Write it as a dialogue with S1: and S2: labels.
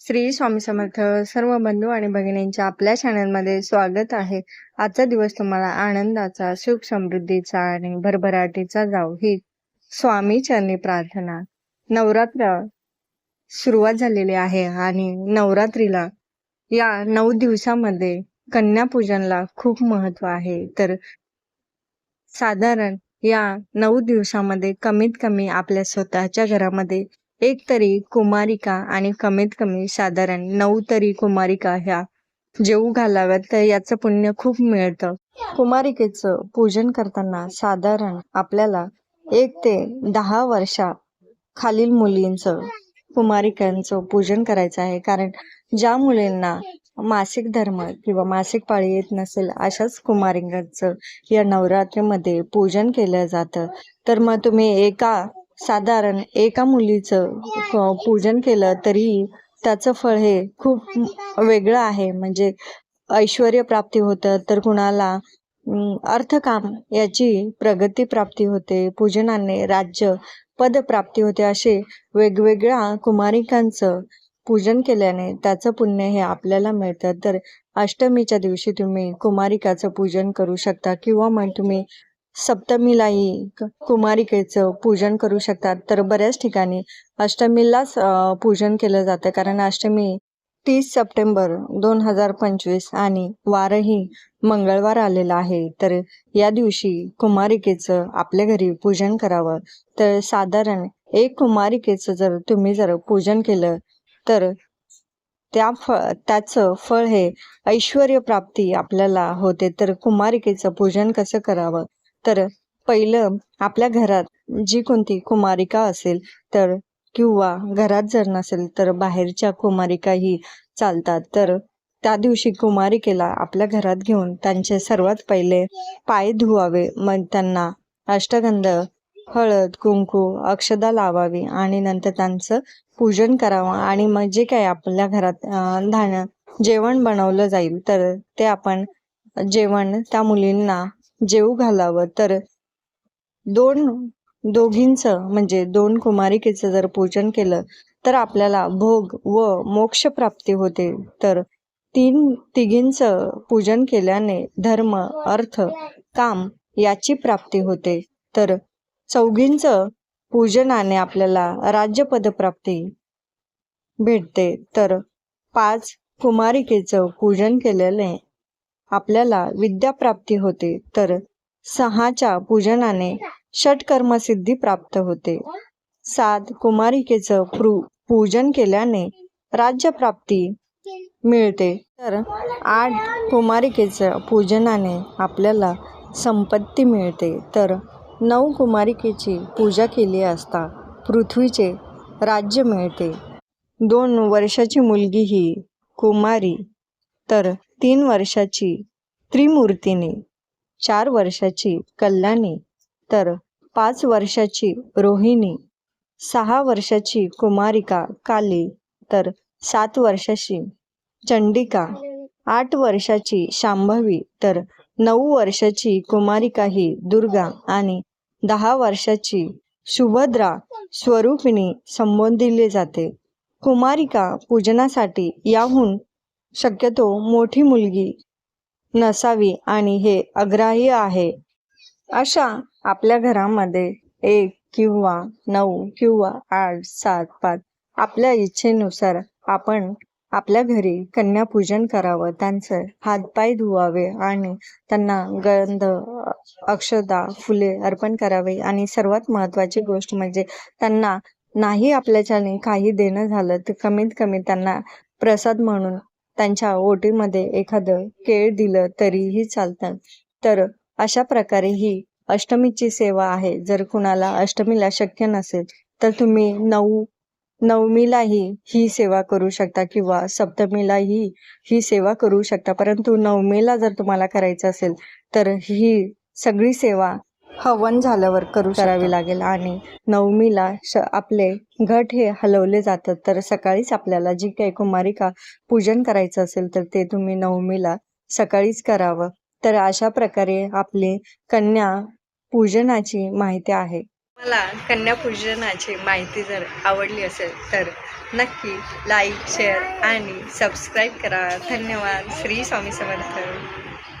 S1: श्री स्वामी समर्थ सर्व बंधू आणि भगिनींच्या आपल्या चॅनलमध्ये स्वागत आहे. आजचा दिवस तुम्हाला आनंदाचा सुख समृद्धीचा आणि भरभराटीचा जाऊ ही स्वामी चरणी प्रार्थना. नवरात्र सुरुवात झालेली आहे आणि नवरात्रीला या नऊ दिवसामध्ये कन्यापूजनला खूप महत्त्व आहे. तर साधारण या नऊ दिवसामध्ये कमीत कमी आपल्या स्वतःच्या घरामध्ये एक तरी कुमारिका आणि कमीत कमी साधारण नऊ तरी कुमारिका ह्या जेऊ घालाव्यात तर याचं पुण्य खूप मिळतं. कुमारिकेचं पूजन करताना साधारण आपल्याला एक ते दहा वर्षा खालील मुलींचं कुमारिकांचं पूजन करायचं आहे. कारण ज्या मुलींना मासिक धर्म किंवा मासिक पाळी येत नसेल अशाच कुमारिकांचं या नवरात्रीमध्ये पूजन केलं जातं. तर मग तुम्ही एका साधारण एका मुलीचं पूजन केलं तरी त्याचं फळ हे खूप वेगळं आहे. म्हणजे ऐश्वर प्राप्ती होतं तर कुणाला अर्थकाम याची प्रगती प्राप्ती होते पूजनाने राज्य पद प्राप्ती होते असे वेगवेगळ्या कुमारिकांचं पूजन केल्याने त्याचं पुण्य हे आपल्याला मिळतं. तर अष्टमीच्या दिवशी तुम्ही कुमारिकाचं पूजन करू शकता किंवा मग तुम्ही सप्तमीलाही कुमारिकेचं पूजन करू शकतात. तर बऱ्याच ठिकाणी अष्टमीलाच पूजन केलं जातं. कारण अष्टमी तीस सप्टेंबर दोन हजार पंचवीस आणि वारही मंगळवार आलेला आहे. तर या दिवशी कुमारिकेचं आपल्या घरी पूजन करावं. तर साधारण एक कुमारिकेचं जर तुम्ही जर पूजन केलं तर त्या फ त्याचं फळ हे ऐश्वर प्राप्ती आपल्याला होते. तर कुमारिकेचं पूजन कसं करावं? तर पहिलं आपल्या घरात जी कोणती कुमारिका असेल तर किंवा घरात जर नसेल तर बाहेरच्या कुमारिकाही चालतात. तर त्या दिवशी कुमारिकेला आपल्या घरात घेऊन त्यांचे सर्वात पहिले पाय धुवावे. मग त्यांना अष्टगंध हळद कुंकू अक्षदा लावावी आणि नंतर त्यांचं पूजन करावं. आणि मग जे काही आपल्या घरात धान्य जेवण बनवलं जाईल तर ते आपण जेवण त्या मुलींना जेवू घालावं. तर दोन दोघींचं म्हणजे दोन कुमारिकेचं जर पूजन केलं तर आपल्याला भोग व मोक्ष प्राप्ती होते. तर तीन तिघींचं पूजन केल्याने धर्म अर्थ काम याची प्राप्ती होते. तर चौघींचं पूजनाने आपल्याला राज्यपद प्राप्ती भेटते. तर पाच कुमारिकेचं पूजन केलेले आपल्याला विद्याप्राप्ती होते तर सहाच्या पूजनाने षटकर्मसिद्धी प्राप्त होते. सात कुमारिकेचं प्रू पूजन केल्याने राज्यप्राप्ती मिळते. तर आठ कुमारिकेचं पूजनाने आपल्याला संपत्ती मिळते. तर नऊ कुमारिकेची पूजा केली असता पृथ्वीचे राज्य मिळते. दोन वर्षाची मुलगी ही कुमारी. तर तीन वर्षाची त्रिमूर्तीने चार वर्षाची कल्याणी तर पाच वर्षाची रोहिणी सहा वर्षाची कुमारिका काली तर सात वर्षाची चंडिका आठ वर्षाची शांभवी तर नऊ वर्षाची कुमारिका ही दुर्गा आणि दहा वर्षाची सुभद्रा स्वरूपिणी संबोधिले जाते. कुमारिका पूजनासाठी याहून शक्यतो मोठी मुलगी नसावी आणि हे अग्राह्य आहे. अशा आपल्या घरामध्ये एक किंवा नऊ किंवा आठ सात पाच आपल्या इच्छेनुसार आपण आपल्या घरी कन्यापूजन करावं त्यांचे हातपाय धुवावे आणि त्यांना गंध अक्षदा फुले अर्पण करावे. आणि सर्वात महत्त्वाची गोष्ट म्हणजे त्यांना नाही आपल्याच्याने काही देणं झालं तर कमीत कमी त्यांना प्रसाद म्हणून त्यांच्या ओटीमध्ये एखादं केळ दिलं तरीही चालतं. तर अशा प्रकारे ही अष्टमीची सेवा आहे. जर कुणाला अष्टमीला शक्य नसेल तर तुम्ही नऊ नवमीलाही ही सेवा करू शकता किंवा सप्तमीलाही ही सेवा करू शकता. परंतु नवमीला जर तुम्हाला करायचं असेल तर ही सगळी सेवा हवन झाल्यावर करू करावी लागेल. आणि नवमीला श आपले घट हे हलवले जातात. तर सकाळीच आपल्याला जी काही कुमारिका पूजन करायचं असेल तर ते तुम्ही नवमीला सकाळीच करावं. तर अशा प्रकारे आपली कन्या पूजनाची माहिती आहे. मला कन्या पूजनाची माहिती जर आवडली असेल तर नक्की लाईक शेअर आणि सबस्क्राईब करा. धन्यवाद. श्री स्वामी समर्थ.